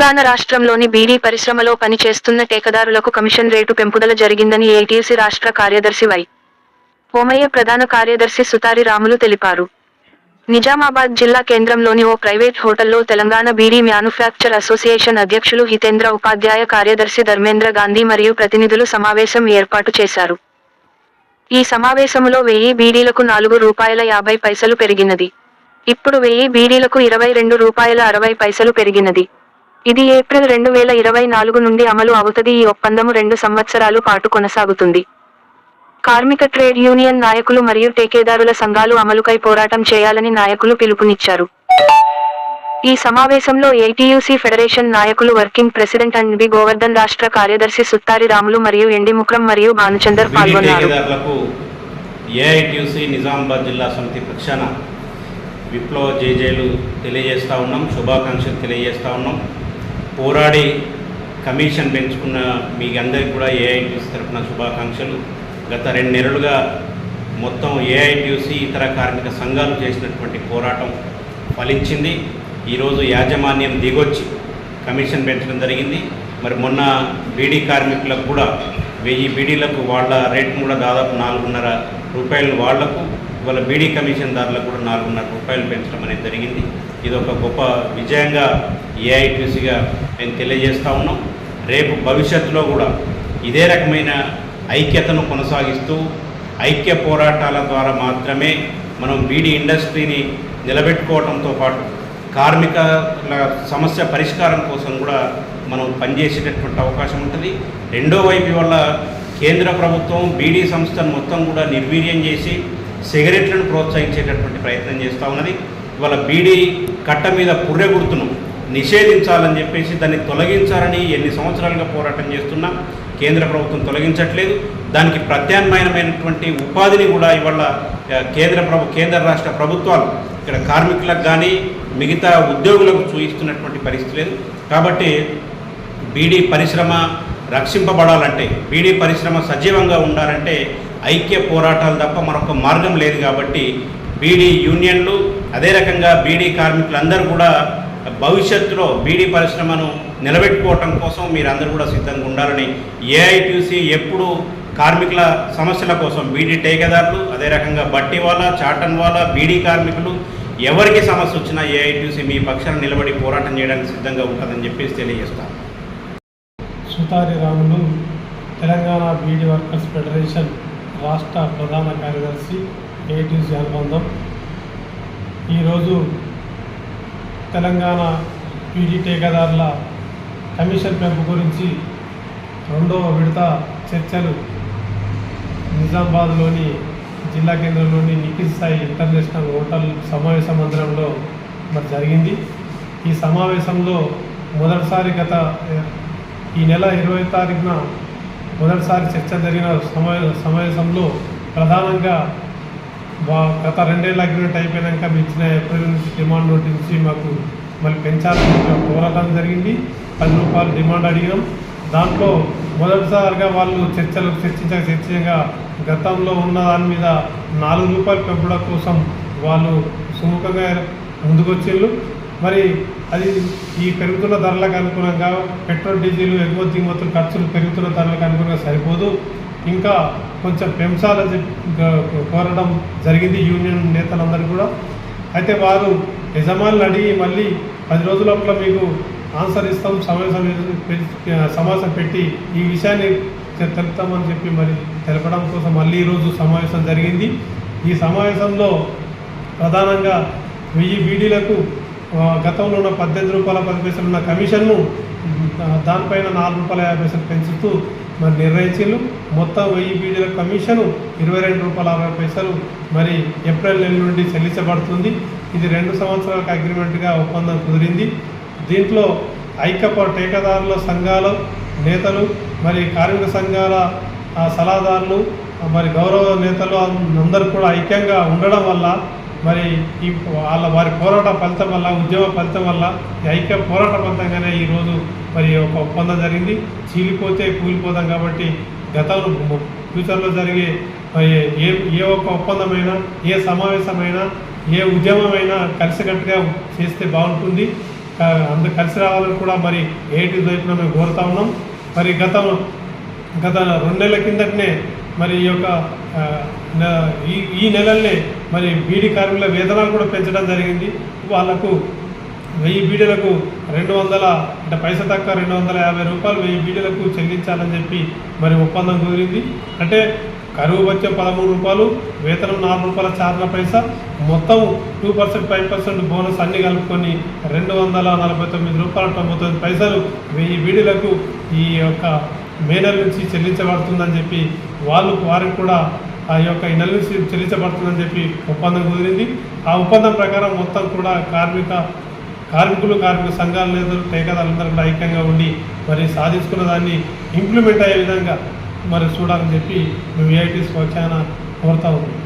తెలంగాణ రాష్ట్రంలోని బీడీ పరిశ్రమలో పనిచేస్తున్న టేకదారులకు కమిషన్ రేటు పెంపుదల జరిగిందని ఏటీసీ రాష్ట్ర కార్యదర్శి వై. ఓమయ్య ప్రధాన కార్యదర్శి సుతారి రాములు తెలిపారు. నిజామాబాద్ జిల్లా కేంద్రంలోని ఓ ప్రైవేట్ హోటల్లో తెలంగాణ బీడీ మ్యానుఫ్యాక్చర్ అసోసియేషన్ అధ్యక్షులు హితేంద్ర ఉపాధ్యాయ కార్యదర్శి ధర్మేంద్ర గాంధీ మరియు ప్రతినిధులు సమావేశం ఏర్పాటు చేశారు. ఈ సమావేశంలో వెయ్యి బీడీలకు నాలుగు రూపాయల యాభై పైసలు పెరిగినది. ఇప్పుడు వెయ్యి బీడీలకు ఇరవై రెండు రూపాయల అరవై పైసలు పెరిగినది. ఇది ఏప్రిల్ రెండు వేల ఇరవై నాలుగు నుండి అమలు అవుతది. ఈ ఒప్పందము రెండు సంవత్సరాలు పాటు కొనసాగుతుంది. కార్మిక ట్రేడ్ యూనియన్ నాయకులు మరియు టేకేదారుల సంఘాలు అమలుకై పోరాటం చేయాలని నాయకులు పిలుపునిచ్చారు. ఈ సమావేశంలో ఏటీయూసీ ఫెడరేషన్ నాయకులు working president and B Govardhan రాష్ట్ర కార్యదర్శి సుత్తారి రాములు మరియు ఎండి ముక్రం మరియు భానుచందర్ పాల్గొన్నారు. ఏఐటియుసి నిజామాబాద్ జిల్లా సమితి పక్షాన విప్లవ జేజేలు తెలియజేస్తూ ఉన్నాం. శుభాకాంక్షలు తెలియజేస్తూ ఉన్నాం. పోరాడి కమిషన్ పెంచుకున్న మీ అందరికీ కూడా ఏఐటియుసి తరఫున శుభాకాంక్షలు. గత రెండు నెలలుగా మొత్తం ఏఐటియుసి ఇతర కార్మిక సంఘాలు చేసినటువంటి పోరాటం ఫలించింది. ఈరోజు యాజమాన్యం దిగొచ్చి కమిషన్ పెంచడం జరిగింది. మరి మొన్న బీడీ కార్మికులకు కూడా వెయ్యి బీడీలకు వాళ్ళ రేట్ కూడా దాదాపు నాలుగున్నర రూపాయలు వాళ్ళకు ఇవాళ బీడీ కమిషన్ దారులకు కూడా నాలుగున్నర రూపాయలు పెంచడం అనేది జరిగింది. ఇది ఒక గొప్ప విజయంగా ఏఐటీసీగా మేము తెలియజేస్తూ ఉన్నాం. రేపు భవిష్యత్తులో కూడా ఇదే రకమైన ఐక్యతను కొనసాగిస్తూ ఐక్య పోరాటాల ద్వారా మాత్రమే మనం బీడీ ఇండస్ట్రీని నిలబెట్టుకోవడంతో పాటు కార్మికుల సమస్య పరిష్కారం కోసం కూడా మనం పనిచేసేటటువంటి అవకాశం ఉంటుంది. రెండో వైపు వల్ల కేంద్ర ప్రభుత్వం బీడీ సంస్థను మొత్తం కూడా నిర్వీర్యం చేసి సిగరెట్లను ప్రోత్సహించేటటువంటి ప్రయత్నం చేస్తూ ఉన్నది. ఇవాళ బీడీ కట్ట మీద పుర్రె గుర్తును నిషేధించాలని చెప్పేసి దాన్ని తొలగించాలని ఎన్ని సంవత్సరాలుగా పోరాటం చేస్తున్నా కేంద్ర ప్రభుత్వం తొలగించట్లేదు. దానికి ప్రత్యామ్నాయమైనటువంటి ఉపాధిని కూడా ఇవాళ కేంద్ర ప్రభు కేంద్ర రాష్ట్ర ప్రభుత్వాలు ఇక్కడ కార్మికులకు కానీ మిగతా ఉద్యోగులకు చూయిస్తున్నటువంటి పరిస్థితి లేదు. కాబట్టి బీడీ పరిశ్రమ రక్షింపబడాలంటే బీడీ పరిశ్రమ సజీవంగా ఉండాలంటే ఐక్య పోరాటాలు తప్ప మరొక మార్గం లేదు కాబట్టి బీడీ యూనియన్లు అదే రకంగా బీడీ కార్మికులందరూ కూడా భవిష్యత్తులో బీడీ పరిశ్రమను నిలబెట్టుకోవటం కోసం మీరందరూ కూడా సిద్ధంగా ఉండాలని ఏఐటీసీ ఎప్పుడు కార్మికుల సమస్యల కోసం బీడీ టేకేదారులు అదే రకంగా బట్టి వాళ్ళ చాటన్ వాళ్ళ బీడీ కార్మికులు ఎవరికి సమస్య వచ్చినా ఏఐటీసీ మీ పక్షాన నిలబడి పోరాటం చేయడానికి సిద్ధంగా ఉంటుందని చెప్పేసి తెలియజేస్తాను సుతారి రాములు తెలంగాణ బీడీ వర్కర్స్ ఫెడరేషన్ రాష్ట్ర ప్రధాన కార్యదర్శి ఏటీసీ అనుబంధం. ఈరోజు తెలంగాణ పీజీ టీకాదారుల కమిషన్ పెంపు గురించి రెండవ విడత చర్చలు నిజామాబాద్లోని జిల్లా కేంద్రంలోని నిఖిల్ సాయి ఇంటర్నేషనల్ హోటల్ సమావేశ మందిరంలో మరి జరిగింది. ఈ సమావేశంలో మొదటిసారి గత ఈ నెల ఇరవై తారీఖున మొదటిసారి చర్చ జరిగిన సమావేశంలో ప్రధానంగా గత రెండేళ్ళ అగ్రిమెంట్ అయిపోయాక మేము ఇచ్చిన ఏప్రిల్ నుంచి డిమాండ్ నోటీస్ నుంచి మాకు మళ్ళీ పెంచాలని చెప్పి పోరాటం జరిగింది. పది రూపాయలు డిమాండ్ అడిగినాం. దాంట్లో మొదటిసారిగా వాళ్ళు చర్చలు చర్చించక చర్చించగా గతంలో ఉన్న దాని మీద నాలుగు రూపాయల పెంపుడు కోసం వాళ్ళు సుముఖంగా ముందుకొచ్చిళ్ళు మరి అది ఈ పెరుగుతున్న ధరలకు అనుగుణంగా పెట్రోల్ డీజిల్ ఎగుమతి దిగుమతులు ఖర్చులు పెరుగుతున్న ధరలకు అనుగుణంగా సరిపోదు. ఇంకా కొంచెం పెంచాలని చెప్పి కోరడం జరిగింది యూనియన్ నేతలందరూ కూడా. అయితే వారు యజమానులు అడిగి మళ్ళీ పది రోజుల లోపల మీకు ఆన్సర్ ఇస్తాం సమావేశం సమావేశం పెట్టి ఈ విషయాన్ని తెలుపుతామని చెప్పి మరి తెలపడం కోసం మళ్ళీ ఈరోజు సమావేశం జరిగింది. ఈ సమావేశంలో ప్రధానంగా వెయ్యి బీడీలకు గతంలో ఉన్న పద్దెనిమిది రూపాయల పది పైసలు ఉన్న కమిషన్ను దానిపైన నాలుగు రూపాయల యాభై పైసలు పెంచుతూ మరి నిర్ణయించారు మొత్తం వెయ్యి బీడీల కమిషను ఇరవై రెండు రూపాయల అరవై పైసలు మరి ఏప్రిల్ నెల నుండి చెల్లించబడుతుంది. ఇది రెండు సంవత్సరాలకు అగ్రిమెంట్గా ఒప్పందం కుదిరింది. దీంట్లో ఐక్య టేకదారుల సంఘాల నేతలు మరి కార్మిక సంఘాల సలహాదారులు మరి గౌరవ నేతలు అందరూ కూడా ఐక్యంగా ఉండడం వల్ల మరి ఈ వాళ్ళ వారి పోరాట ఫలితం వల్ల ఉద్యమ ఫలితం వల్ల ఈ ఐక్య పోరాట ఫలితంగానే ఈరోజు మరి ఒక ఒప్పందం జరిగింది. చీలిపోతే కూలిపోతాం కాబట్టి గతంలో ఫ్యూచర్లో జరిగే మరి ఏ ఏ ఒక్క ఒప్పందమైనా ఏ సమావేశమైనా ఏ ఉద్యమమైనా కలిసికట్టుగా చేస్తే బాగుంటుంది. అందు అందరు కలిసి రావాలని కూడా మరి ఏటి వైపున మేము కోరుతా ఉన్నాం. మరి గత గత రెండు నెలల కిందటనే మరి ఈ యొక్క ఈ ఈ నెలల్నే మరి బీడీ కార్మికుల వేతనాలు కూడా పెంచడం జరిగింది. వాళ్ళకు వెయ్యి బీడీలకు రెండు వందల అంటే పైస తక్కువ రెండు వందల యాభై రూపాయలు వెయ్యి బీడీలకు చెల్లించాలని చెప్పి మరి ఒప్పందం కుదిరింది. అంటే కరువు వచ్చే పదమూడు రూపాయలు వేతనం నాలుగు రూపాయల చార్ల పైసా మొత్తం two percent five percent bonus అన్ని కలుపుకొని రెండు వందల నలభై తొమ్మిది రూపాయల తొంభై తొమ్మిది పైసలు వెయ్యి బీడీలకు ఈ యొక్క మే నెల నుంచి చెల్లించబడుతుందని చెప్పి వాళ్ళు వారికి కూడా ఆ యొక్క ఈ నెల నుంచి చెల్లించబడుతుందని చెప్పి ఒప్పందం కుదిరింది. ఆ ఒప్పందం ప్రకారం మొత్తం కూడా కార్మిక కార్మికులు కార్మిక సంఘాల నేతలు టేకాదారులందరూ కూడా ఐక్యంగా ఉండి మరి సాధించుకున్న దాన్ని ఇంప్లిమెంట్ అయ్యే విధంగా మరి చూడాలని చెప్పి మేము ఏఐటీ స్వచ్ఛాన కోరుతా ఉన్నాం.